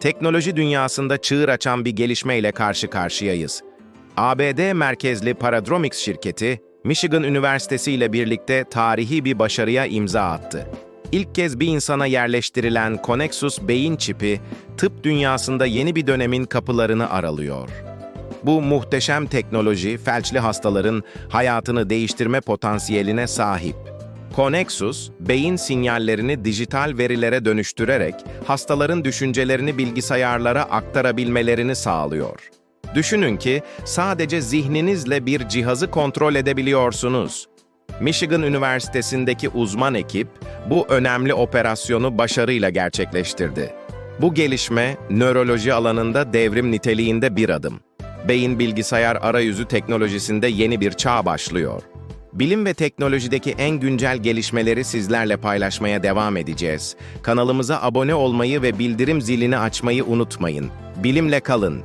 Teknoloji dünyasında çığır açan bir gelişmeyle karşı karşıyayız. ABD merkezli Paradromics şirketi, Michigan Üniversitesi ile birlikte tarihi bir başarıya imza attı. İlk kez bir insana yerleştirilen Connexus beyin çipi, tıp dünyasında yeni bir dönemin kapılarını aralıyor. Bu muhteşem teknoloji, felçli hastaların hayatını değiştirme potansiyeline sahip. Connexus, beyin sinyallerini dijital verilere dönüştürerek hastaların düşüncelerini bilgisayarlara aktarabilmelerini sağlıyor. Düşünün ki sadece zihninizle bir cihazı kontrol edebiliyorsunuz. Michigan Üniversitesi'ndeki uzman ekip bu önemli operasyonu başarıyla gerçekleştirdi. Bu gelişme nöroloji alanında devrim niteliğinde bir adım. Beyin bilgisayar arayüzü teknolojisinde yeni bir çağ başlıyor. Bilim ve teknolojideki en güncel gelişmeleri sizlerle paylaşmaya devam edeceğiz. Kanalımıza abone olmayı ve bildirim zilini açmayı unutmayın. Bilimle kalın.